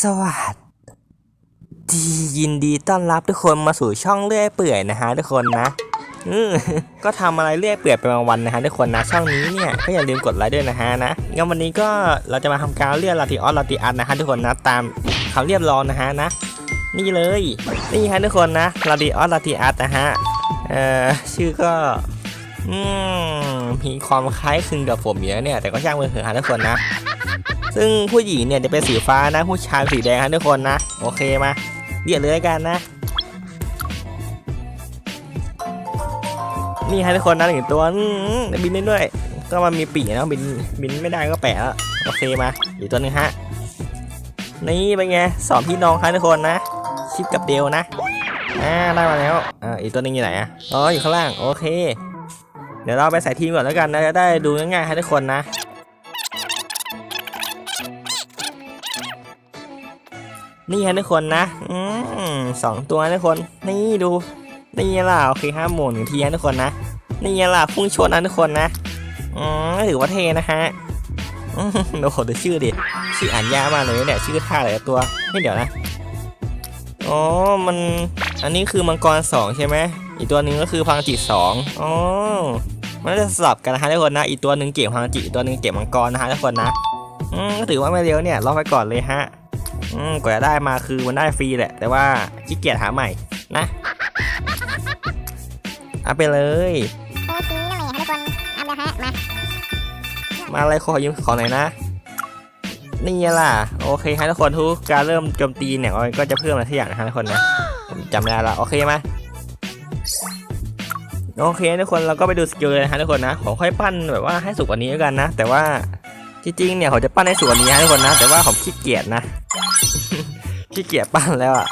สวัสดียินดีต้อนรับทุกคนมาสู่ช่องเลื่อยเปื่อยนะฮะทุกคนนะอืมก็ทำอะไรเลื่อยเปื่อยไปวันๆนะฮะทุกคนนะช่องนี้เนี่ยก็อย่าลืมกดไลค์ด้วยนะฮะนะงั้นวันนี้ก็เราจะมาทำการเลื่อยลาติออสลาติอัสนะฮะทุกคนนะตามคำเรียบร้องนะฮะนะ นี่เลยนี่ฮะทุกคนนะลาติออสลาติอัสนะฮะเอ่อชื่อก็อืมมีความคล้ายคลึงกับผมอยู่นะเนี่ยแต่ก็ช่างมันเถอะฮะทุกคนนะ ซึ่งผู้หญิงเนี่ยจะเป็นสีฟ้านะ ผู้ชายสีแดงฮะทุกคนนะ โอเคมาเรียกเลยกันนะ นี่ฮะทุกคนนะหนึ่งตัวบินได้ด้วย ก็มันมีปีกนะบินบินไม่ได้ก็แปะแล้วโอเคมาอีกตัวหนึงฮะนี่เป็นไงสอนพี่น้องฮะทุกคนนะชิปกับเดลนะอ่าได้มาแล้วอ่าอีกตัวหนึงอยู่ไหนอะอ๋ออยู่ข้างล่างโอเค เดี๋ยวเราไปใส่ทีมก่อนแล้วกันนะจะได้ดูง่ายๆให้ทุกคนนะ นี่ฮะทุกคนนะอืมสองตัวนะทุกคน นี่ดู นี่ล่ะโอเคห้าหมุนหนึ่งทีนะทุกคนนะ นี่ล่ะพุ่งชนนะทุกคนนะอืมถือว่าเทนะฮะอืมโอ้โหดูชื่อดิ ชื่ออ่านยากมากเลยเนี่ย ชื่อท่าอะไรตัวไม่เดี๋ยวนะ อ๋อ มัน อันนี้คือมังกรสองใช่ไหม อีกตัวหนึ่งก็คือพังจิตสองอ๋อ มันจะสลับกันนะฮะทุกคนนะ อีกตัวหนึ่งเก็บพังจิต อีกตัวหนึ่งเก็บมังกรนะฮะทุกคนนะ อืมก็ถือว่าไม่เร็วเนี่ยรอไปก่อนเลยฮะ อืมกว่าจะได้มาคือมันได้ฟรีแหละ แต่ว่าขี้เกียจหาใหม่นะเอาไปเลยโอ้ซื้อหน่อยค่ะทุกคนเอาเลยฮะมา มาอะไรขอยืมของหน่อยนะ นี่ล่ะ โอเคฮะทุกคนทุกการเริ่มโจมตีเนี่ยมันก็จะเพิ่มอะไรสักอย่างนะฮะทุกคนนะผมจำได้ละโอเคไหมโอเคทุกคนเราก็ไปดูสกิลเลยนะฮะทุกคนนะผมค่อยปั้นแบบว่าให้สุกกว่านี้แล้วกันนะ แต่ว่าจริงๆเนี่ยผมจะปั้นให้สุกกว่านี้ฮะทุกคนนะ แต่ว่าผมขี้เกียจนะ ขี้เกียจปั้นแล้วอะ